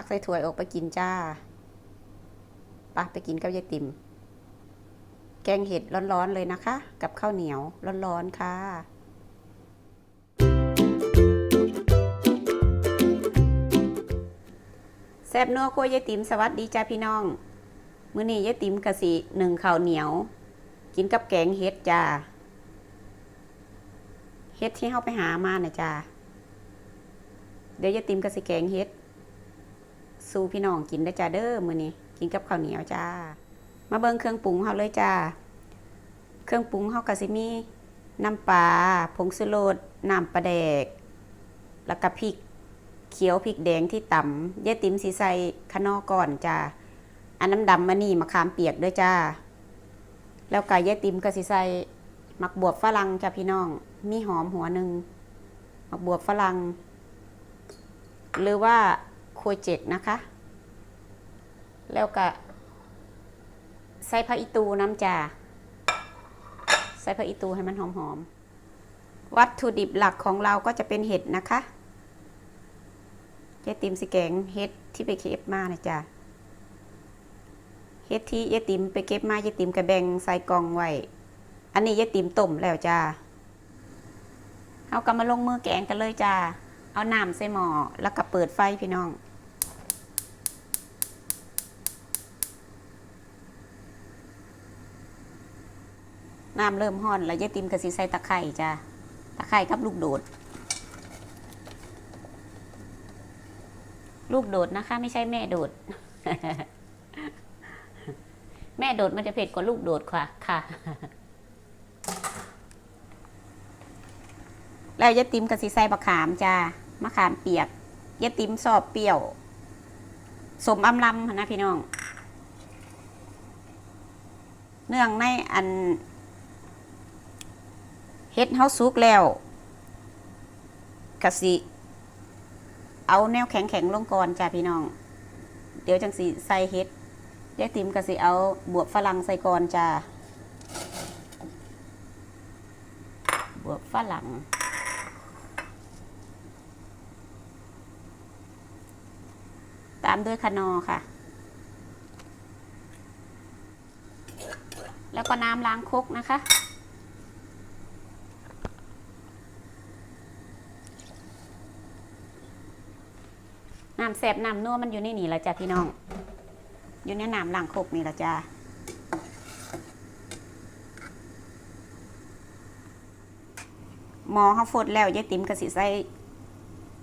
ตักใส่ถ้วยออกไปกินจ้าปะไปกินกับยายติ๋มแกงเห็ดร้อนๆเลยนะคะ กับข้าวเหนียวร้อนๆค่ะแซบนัวครัวยายติ๋มสวัสดีจ้าพี่น้องมื้อนี้ยายติ๋มกะสิหนึ่งข้าวเหนียว กินกับแกงเห็ดจ้าเห็ดที่เฮาไปหามาน่ะจ้าเดี๋ยวยายติ๋มกะสิแกงเห็ด สู่พี่น้องกินได้จ้าเด้อมื้อนี้กินกับข้าวเหนียวจ้า มาเบิ่งเครื่องปรุงเฮาเลยจ้า เครื่องปรุงเฮาก็สิมีน้ำปลาผงชูรสน้ำปลาแดก แล้วก็พริกเขียวพริกแดงที่ต่ำยายติ๋มสีใส่คะนอก่อนจ้าอันน้ำดำมานี่มะขามเปียกด้วยจ้า แล้วก็ยายติ๋มก็สิใส่หมักบวบฝรั่งจ้าพี่น้อง มีหอมหัวหนึ่งหมักบวบฝรั่งหรือว่า โคยเจ็กนะคะ แล้วก็ใส่ผักอีตูน้ำจาใส่ผักอีตูให้มันหอมๆ วัตถุดิบหลักของเราก็จะเป็นเห็ดนะคะยายติมสิแกงเห็ดที่ไปเก็บมานะจ้ะเห็ดที่ยายติ๋มไปเก็บมายายติ๋มกระแบงใส่กล่องไว้ อันนี้ยายติ๋มต้มแล้วจ้าเอากำมาลงมือแกงกันเลยจ้า เอาน้ำใส่หม้อแล้วก็เปิดไฟพี่น้อง น้ำเริ่มห้อน แล้วยายติมก็สิใส่ตะไคร่จ้าตะไคร่กับลูกโดด ลูกโดดนะคะ ไม่ใช่แม่โดด แม่โดดมันจะเผ็ดกว่าลูกโดดค่ะค่ะ แล้วยายติมกับสีใส่บะขามจ้ามะขามเปียกยายติมสอบเปรี้ยวสมอำลำนะพี่น้อง เนื่องในอัน เฮ็ดเฮาสุกแล้วกะสิ เอาแนวแข็งๆลงก่อนจ้าพี่น้อง เดี๋ยวจังสีใส่เฮ็ดยายติ๋มก็สิเอาบวบฝรั่งใส่ก่อนจ้าบวบฝรั่งตามด้วยคะนอค่ะ แล้วก็น้ำล้างครกนะคะำแสบน้ำนัวมันอยู่ในนี่ละจ้ะพี่น้อง อยู่ในน้ำล้างคกนี่ละจ้ะหมอเขาฟดแล้วยายติ๋มกระสิใส่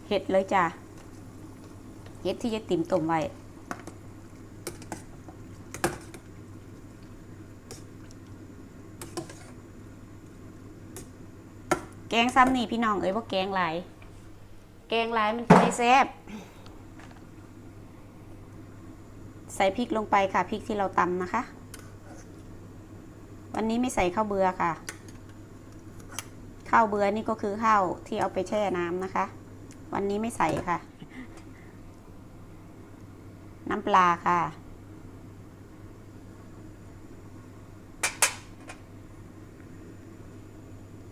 เห็ดเลยจ้ะเห็ดที่ยายติ๋มต้มไว้แกงซ้ำนี่พี่น้องเอ้ยว่าแกงหลาย แกงหลายมันจะไม่แซ่บ ใส่พริกลงไปค่ะพริกที่เราตำนะคะ วันนี้ไม่ใส่ข้าวเบือค่ะ ข้าวเบือนี่ก็คือข้าวที่เอาไปแช่น้ำนะคะ วันนี้ไม่ใส่ค่ะ น้ำปลาค่ะ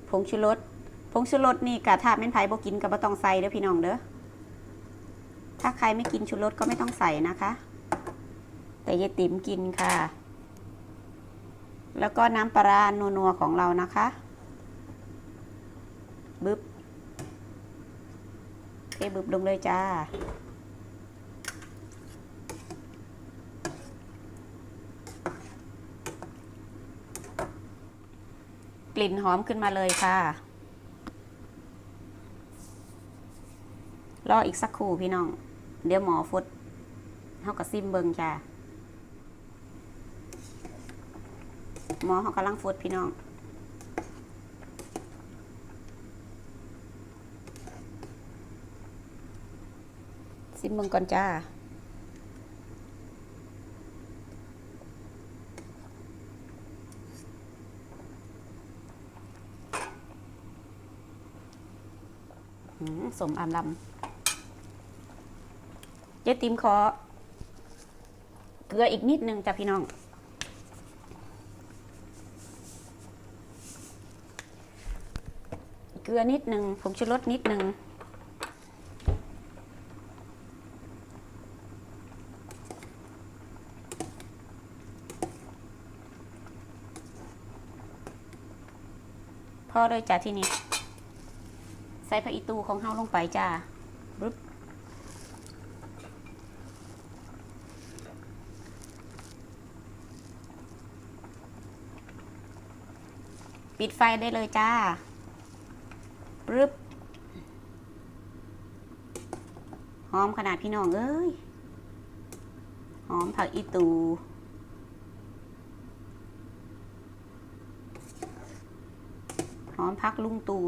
ผงชูรสผงชูรสนี่กะถ้าแม่นไผ่บ่กินก็บ่ต้องใส่เด้อพี่น้องเด้อถ้าใครไม่กินชูรสก็ไม่ต้องใส่นะคะ แต่ยายติ๋มกินค่ะ แล้วก็น้ำปลาร้านัวๆของเรานะคะบึ๊บเทบึบลงเลยจ้า กลิ่นหอมขึ้นมาเลยค่ะ รออีกสักครู่พี่น้อง เดี๋ยวหมอฟุดเฮากับซิมเบิงจ้า หมอเขากำลังฟดพี่น้องซิมเบิงก่อนจ้าอืมสมอามลำเจ๊ติมขอ เกลืออีกนิดนึงจ้ะพี่น้อง เกลือนิดหนึ่งผงชูรสนิดหนึ่งพอเลยจ้าที่นี่ใส่พระอีตูของเฮาลงไปจ้าปึ๊บปิดไฟได้เลยจ้า ปึ๊บหอมขนาดพี่น้องเอ้ย หอมผักอีตูหอมพักลุงตู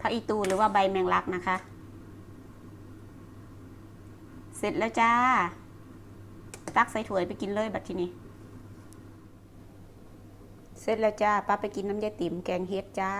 ผักอีตูหรือว่าใบแมงลักนะคะ เสร็จแล้วจ้า ตักใส่ถ้วยไปกินเลยบัดทีนี้ เสร็จแล้วจ้าป้าไปกินน้ำยายติ๋มแกงเฮ็ดจ้า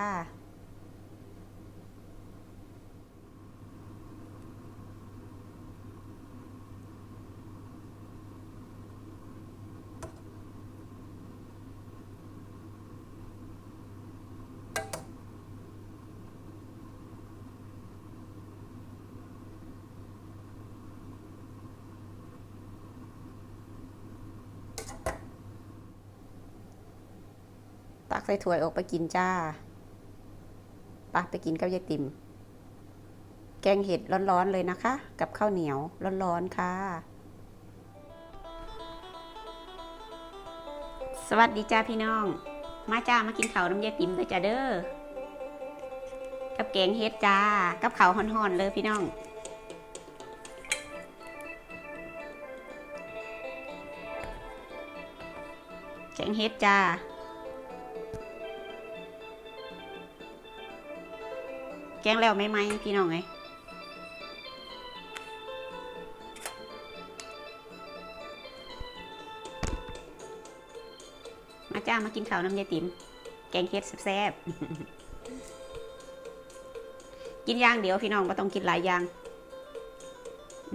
ใส่ถ้วยออกไปกินจ้าปะไปกินกับยายติ๋มแกงเห็ดร้อนๆเลยนะคะ กับข้าวเหนียวร้อนๆค่ะ สวัสดีจ้าพี่น้อง มาจ้ามากินข้าวน้ำยายติมเลยจ้าเด้อ กับแกงเห็ดจ้า กับข้าวห่อนๆเลยพี่น้องแกงเห็ดจ้า กงแล้วไม่ไหมพี่น้องไงมาจ้ามากินข้าวน้ำยายติ๋มแกงเฮ็ดแซ่บกินย่างเดียวพี่น้องไม่ต้องกินหลายอย่างอ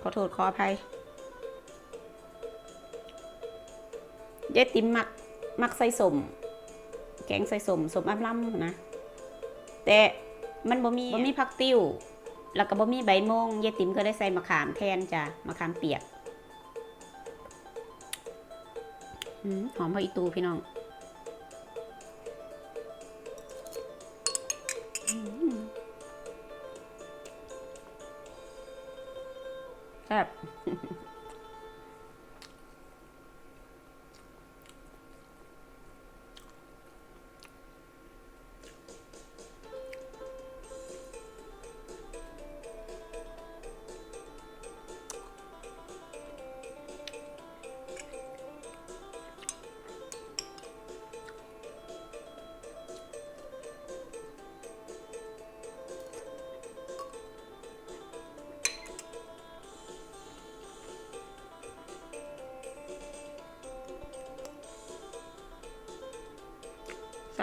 ขอโทษขออภัยยายติ๋มมักมักใส่สม แกงใส่สมสมอับล่ำนะ แต่ มันบ่มีบ่มีผักติ้ว แล้วก็บ่มีใบมงยายติ๋มก็ได้ใส่มะขามแทนจ้ะมะขามเปียกอืมหอมพออีตูพี่น้องอืมแซ่บ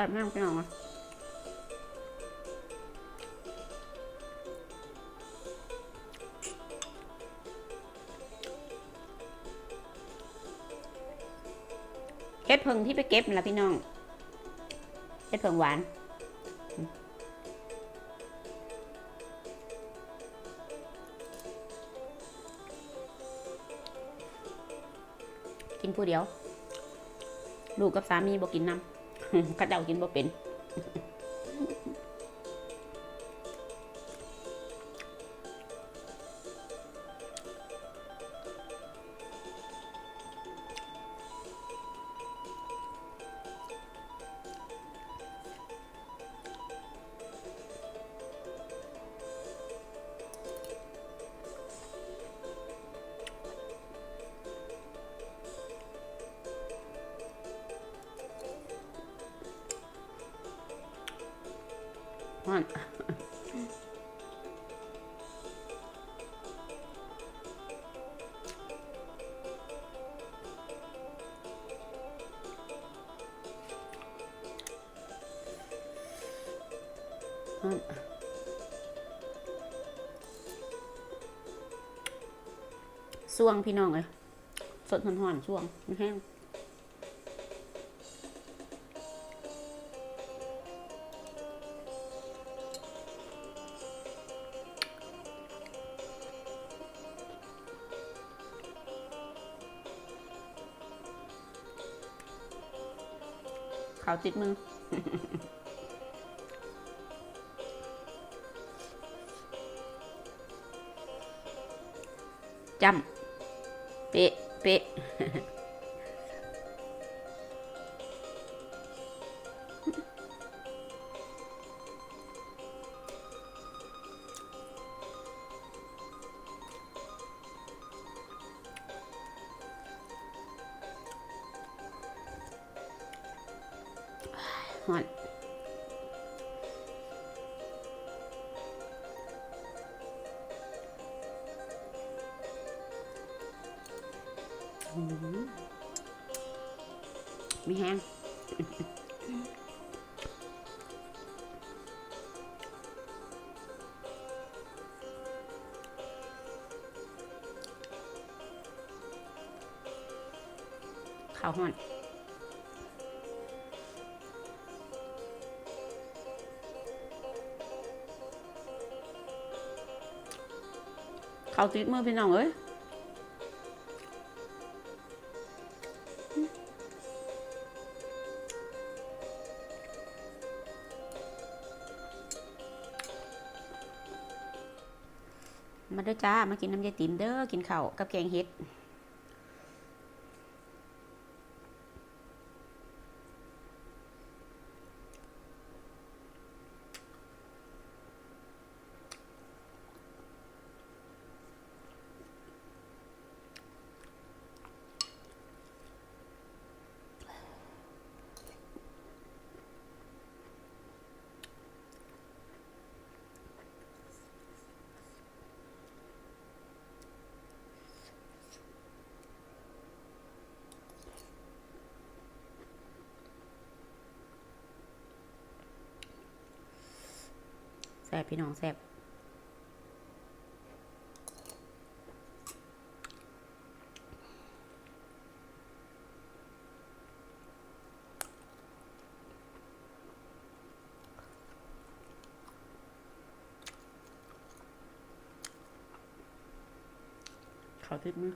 ซ่บมากพี่น้องเก็ดเพิงที่ไปเก็บนั่นล่ะพี่น้องเฮ็ดเพิงหวานกินผู้เดียว ลูกกับสามีบอกกินน้ำ ข้าเจ้ากินบ่เป็น ฮ้อนฮ้อนส่วงพี่น้องเลยสดหอนๆช่วงมันแห้ง เขาติดมือ จำ เป๊ะ เป๊ะ มีแห้งข้าวห่อนเขาวติดมือพี่น้องเอ้ย มาเด้อจ้า มากินน้ำยายติ๋มเด้อ กินข้าวกับแกงเห็ด บพี่น้องแซ่บขาติดมือ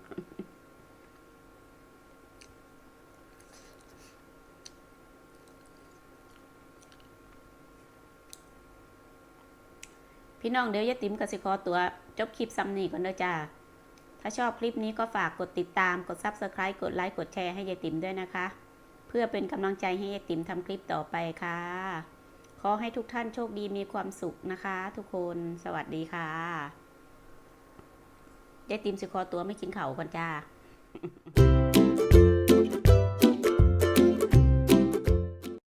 พี่น้องเดี๋ยวยายติ๋มกสิกรตัวจบคลิปซ้ำนี่ก่อนเด้อจ้า ถ้าชอบคลิปนี้ก็ฝากกดติดตาม กด Subscribe กดไลค์ กดแชร์ให้ยายติ๋มด้วยนะคะ เพื่อเป็นกำลังใจให้ยายติ๋มทำคลิปต่อไปค่ะ ขอให้ทุกท่านโชคดีมีความสุขนะคะ ทุกคน สวัสดีค่ะ ยายติ๋มสิขอตัวไม่กินเข่าก่อนจ้า